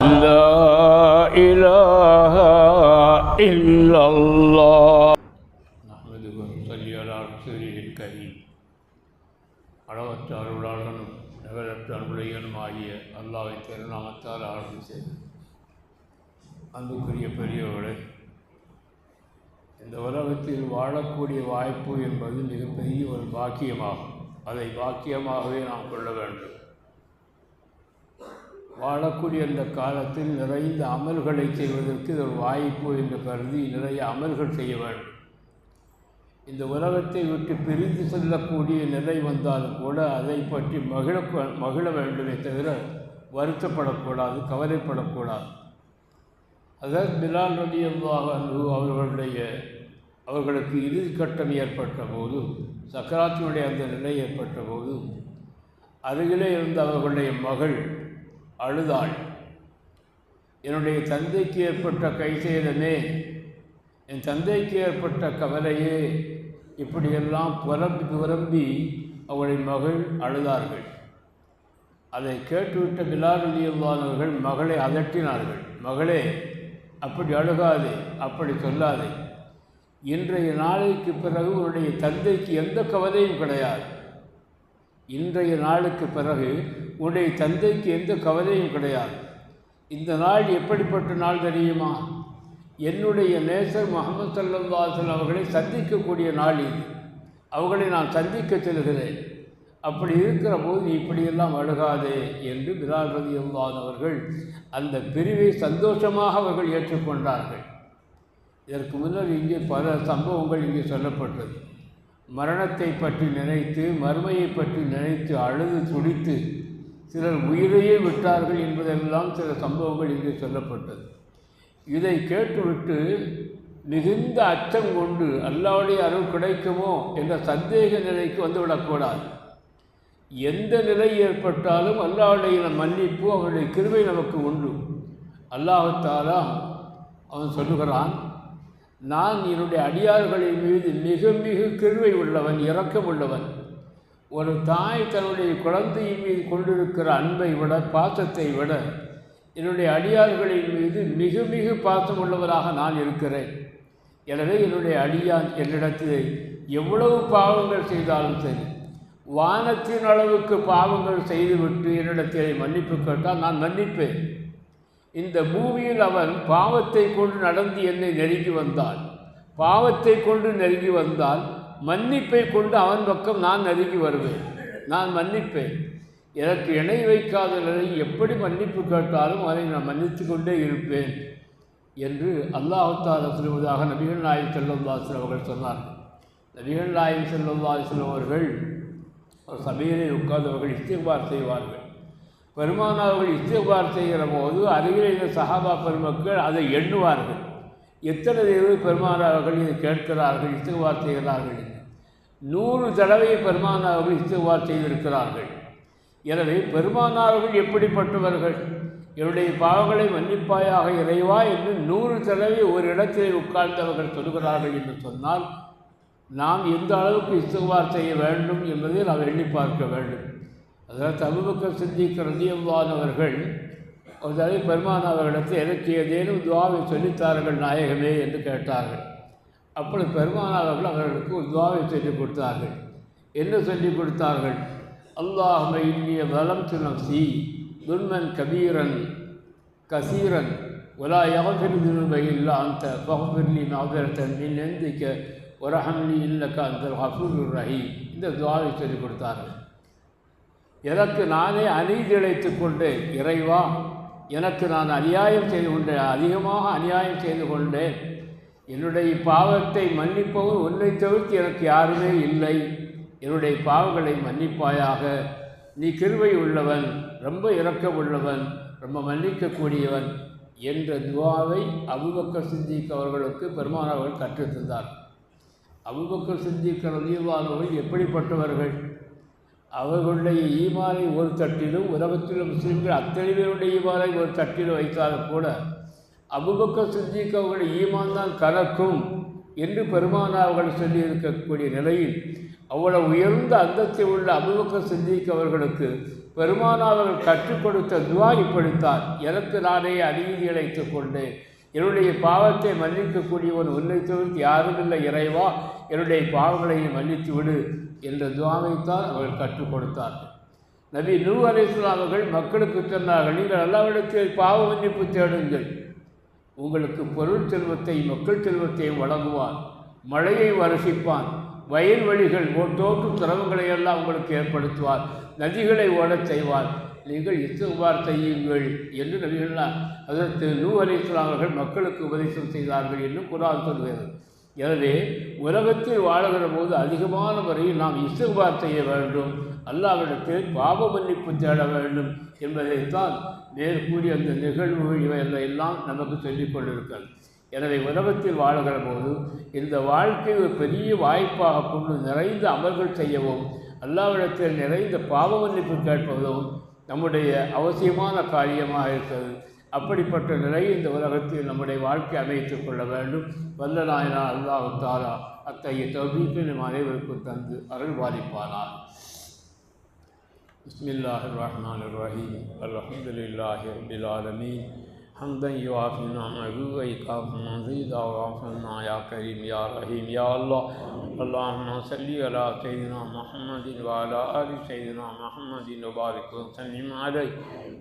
لا إله إلا الله نحمده ونصلي على رسوله الكريم அளவற்ற அருளாளனும் நகரற்ற அன்புடையனும் ஆகிய அல்லாவின் திருநாமத்தால் ஆரம்பி செய்து அன்புக்குரிய பெரியவர்களே இந்த உலகத்தில் வாழக்கூடிய வாய்ப்பு என்பது மிகப்பெரிய ஒரு பாக்கியமாகும் அதை பாக்கியமாகவே நாம் கொள்ள வேண்டும் வாழக்கூடிய இந்த காலத்தில் நிறைந்த அமல்களை செய்வதற்கு இது ஒரு வாய்ப்பு என்று கருதி நிறைய அமல்கள் செய்ய வேண்டும். இந்த உலகத்தை விட்டு பிரிந்து செல்லக்கூடிய நிலை வந்தாலும் கூட அதை பற்றி மகிழ மகிழ வேண்டுமே தவிர வருத்தப்படக்கூடாது கவலைப்படக்கூடாது. அதாவது பிலால் ரலி அல்லாஹ் அவர்களுடைய அவர்களுக்கு இறுதி கட்டம் ஏற்பட்ட போது சக்கராத்தினுடைய அந்த நிலை ஏற்பட்ட போது அருகிலே இருந்த அவர்களுடைய மகள் அழுதாள். என்னுடைய தந்தைக்கு ஏற்பட்ட கைசேதமே என் தந்தைக்கு ஏற்பட்ட கவலையே இப்படியெல்லாம் புலம்பி புலம்பி அவளுடைய மகள் அழுதார்கள். அதை கேட்டுவிட்ட பிலாருலியல்லானவர்கள் மகளை அதட்டினார்கள். மகளே அப்படி அழுகாதே அப்படி சொல்லாதே. இன்றைய நாளைக்கு பிறகு உன்னுடைய தந்தைக்கு எந்த கவலையும் கிடையாது. இன்றைய நாளுக்கு பிறகு உன்னுடைய தந்தைக்கு எந்த கவலையும் கிடையாது. இந்த நாள் எப்படிப்பட்ட நாள் தெரியுமா? என்னுடைய நேசர் முகமது சல்லாசன் அவர்களை சந்திக்கக்கூடிய நாள் இது. அவர்களை நான் சந்திக்க செல்கிறேன். அப்படி இருக்கிற போது நீ இப்படியெல்லாம் அழுகாதே என்று பிராபதி அவர்கள் அந்த பிரிவை சந்தோஷமாக அவர்கள் ஏற்றுக்கொண்டார்கள். இதற்கு முன்னர் இங்கே பல சம்பவங்கள் இங்கே சொல்லப்பட்டது. மரணத்தை பற்றி நினைத்து மறுமையை பற்றி நினைத்து அழுது துடித்து சிலர் உயிரையே விட்டார்கள் என்பதெல்லாம் சில சம்பவங்கள் இங்கே சொல்லப்பட்டது. இதை கேட்டுவிட்டு மிகுந்த அச்சம் கொண்டு அல்லாவுடைய அருள் கிடைக்குமோ என்ற சந்தேக நிலைக்கு வந்துவிடக்கூடாது எந்த நிலை ஏற்பட்டாலும் அல்லாவுடைய மன்னிப்பு அவருடைய கிருவை நமக்கு உண்டு. அல்லாஹாலா அவன் சொல்லுகிறான் நான் என்னுடைய அடியார்களின் மீது மிக மிக கிருவை உள்ளவன் இரக்கம் உள்ளவன். ஒரு தாய் தன்னுடைய குழந்தையின் மீது கொண்டிருக்கிற அன்பை விட பாசத்தை விட என்னுடைய அடியார்களின் மீது மிக மிக பாசம் உள்ளவராக நான் இருக்கிறேன். எனவே என்னுடைய அடியான் என்னிடத்தில் எவ்வளவு பாவங்கள் செய்தாலும் சரி வானத்தின் அளவுக்கு பாவங்கள் செய்துவிட்டு என்னிடத்தில் மன்னிப்பு கேட்டால் நான் மன்னிப்பேன். இந்த பூமியில் அவன் பாவத்தை கொண்டு நடந்து என்னை நெருங்கி வந்தால் பாவத்தை கொண்டு நெருங்கி வந்தால் மன்னிப்பை கொண்டு அவன் பக்கம் நான் நெருங்கி வருவேன். நான் மன்னிப்பேன். எனக்கு இணை வைக்காத நிலை எப்படி மன்னிப்பு கேட்டாலும் அதை நான் மன்னித்து கொண்டே இருப்பேன் என்று அல்லாஹால சொல்வதாக நபிகள் நாயகம் செல்லல்லாஸ்லம் அவர்கள் சொன்னார்கள். நபிகள் நாயகம் செல்லல்லாஸ்லம் அவர்கள் ஒரு சபையிலே உட்கார்ந்தவர்கள் இஸ்திகார் செய்வார்கள். பெருமானார்கள் இஸ்திகார் செய்கிற போது அருகில் இருந்த சஹாபா பெருமக்கள் அதை எண்ணுவார்கள். எத்தனை தடவை பெருமானார்கள் இதை கேட்கிறார்கள் இஸ்திகார் செய்கிறார்கள் நூறு தடவை பெருமானார்கள் இஸ்திகார் செய்திருக்கிறார்கள். எனவே பெருமானார்கள் எப்படிப்பட்டவர்கள்? என்னுடைய பாவங்களை மன்னிப்பாயாக இறைவா என்று நூறு தடவை ஒரு இடத்திலே உட்கார்ந்தவர்கள் சொல்கிறார்கள் என்று சொன்னால் நாம் எந்த அளவுக்கு இஸ்துவார் செய்ய வேண்டும் என்பதை நாம் எண்ணி பார்க்க வேண்டும். அதனால் அபுபக்க சித்திக்க ரதியம்வானவர்கள் ஒரு தடவை பெருமான் அவர்களிடத்தில் எனக்கு ஏதேனும் துவாவை சொல்லித்தார்கள் நாயகமே என்று கேட்டார்கள். அப்பொழுது பெருமான் அவர்கள் அவர்களுக்கு ஒரு துவாவை சொல்லிக் கொடுத்தார்கள். என்ன சொல்லிக் கொடுத்தார்கள்? அல்லாஹும இன்னிய வலம் துணசி துன்மன் கபீரன் கசீரன் உலா யகஃபிர் துனுபை இல்லா அந்த பகபிர்லி மாபிரத்தன் மின் எந்திக்க ஒரஹம்லி இல்லக்கா அந்த ஹஃபூர் ரஹீம். இந்த துவாவை சொல்லிக் கொடுத்தார்கள். எனக்கு நானே அநீதி இழைத்து கொண்டு இறைவா எனக்கு நான் அநியாயம் செய்து கொண்டேன் அதிகமாக அநியாயம் செய்து கொண்டேன். என்னுடைய பாவத்தை மன்னிப்பவர் உன்னை தவிர்த்து எனக்கு யாருமே இல்லை. என்னுடைய பாவங்களை மன்னிப்பாயாக. நீ கிருவை உள்ளவன் ரொம்ப இரக்கம் உள்ளவன் ரொம்ப மன்னிக்கக்கூடியவன் என்ற துவாவை அபுபக்கர் சித்திக் அவர்களுக்கு பெருமானவர்கள் கற்றுத்தந்தார். அபுபக்கர் சித்திக் ரலியவானவர்கள் எப்படிப்பட்டவர்கள்? அவர்களுடைய ஈமானை ஒரு தட்டிலும் உலகத்தில் முஸ்லீம்கள் அத்தனை பேருடைய ஈமானை ஒரு தட்டிலும் வைத்தாலும் கூட அபுபக்க சித்திக்கு அவர்களுடைய ஈமான் தான் கலக்கும் என்று பெருமானா அவர்கள் சொல்லியிருக்கக்கூடிய நிலையில் அவ்வளவு உயர்ந்த அந்தத்தில் உள்ள அபுபக்க சித்திக்கு அவர்களுக்கு பெருமானாவர்கள் கற்றுக் கொடுத்த துவா இப்படித்தான் எனக்கு நானே அநீதி இழைத்துக் கொண்டேன். என்னுடைய பாவத்தை மன்னிக்கக்கூடியவன் உன்னை தவிர்த்து யாருமில்லை இறைவா. என்னுடைய பாவங்களை மன்னித்து விடு என்ற துவாவைத்தான் அவர்கள் கற்றுக் கொடுத்தார்கள். நபி நூ அலிஸ்லாம் அவர்கள் மக்களுக்கு சொன்னார்கள் நீங்கள் எல்லாவிடத்தில் பாவ மன்னிப்பு தேடுங்கள். உங்களுக்கு பொருள் செல்வத்தை மக்கள் செல்வத்தையும் வழங்குவான். மழையை வருஷிப்பான். வயல்வெளிகள் தோற்றும் திறவுகளை எல்லாம் உங்களுக்கு ஏற்படுத்துவார். நதிகளை ஓடச் செய்வார். நீங்கள் இஸ்துவார் செய்யுங்கள் என்று நபிகள்லாம் அதற்கு நூ அலிஸ்லாம் அவர்கள் மக்களுக்கு உபதேசம் செய்தார்கள் என்று குரான் சொல்கிறது. எனவே உலகத்தில் வாழுகிற போது அதிகமான முறையில் நாம் இஸ்துபார் செய்ய வேண்டும். அல்லாவிடத்தில் பாவ மன்னிப்பு தேட வேண்டும் என்பதைத்தான் மேற்கூறிய அந்த நிகழ்வுகள் இவையெல்லாம் எல்லாம் நமக்கு சொல்லிக் கொண்டிருக்கிறது. எனவே உலகத்தில் வாழுகிற போது இந்த வாழ்க்கை ஒரு பெரிய வாய்ப்பாக கொண்டு நிறைந்த அமல்கள் செய்யவும் அல்லாவிடத்தில் நிறைந்த பாவ மன்னிப்பு கேட்பதும் நம்முடைய அவசியமான காரியமாக இருக்கிறது. அப்படிப்பட்ட நிலையை இந்த உலகத்தில் நம்முடைய வாழ்க்கை அமைத்துக் கொள்ள வேண்டும் வல்ல நாயனா அல்லாஹு தாலா அத்தகைய தௌபீக்கு நம் அனைவருக்கும் தந்து அருள் பாலிப்பானார் بسم الله الرحمن الرحيم الحمد لله رب العالمين حمدا يوافي نعمه ويكافئ مزيدا وعفنا يا كريم يا رحيم يا الله اللهم صل على سيدنا محمد وعلى آل سيدنا محمد وبارك وسلم عليه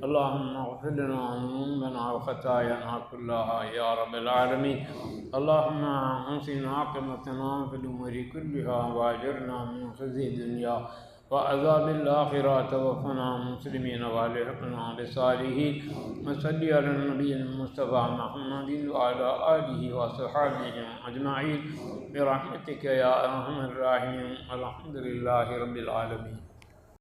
اللهم اغفر لنا ذنوبنا وخطايانا كلها يا رب العالمين اللهم انصر عاقبتنا في الأمور كلها واجرنا من خزي الدنيا وعذاب الآخرة توفنا مسلمين والحقنا بصالحين. وصل على النبي المصطفى محمد وعلى آله وصحبه أجمعين. برحمتك يا أرحم الراحمين. الحمد لله رب العالمين.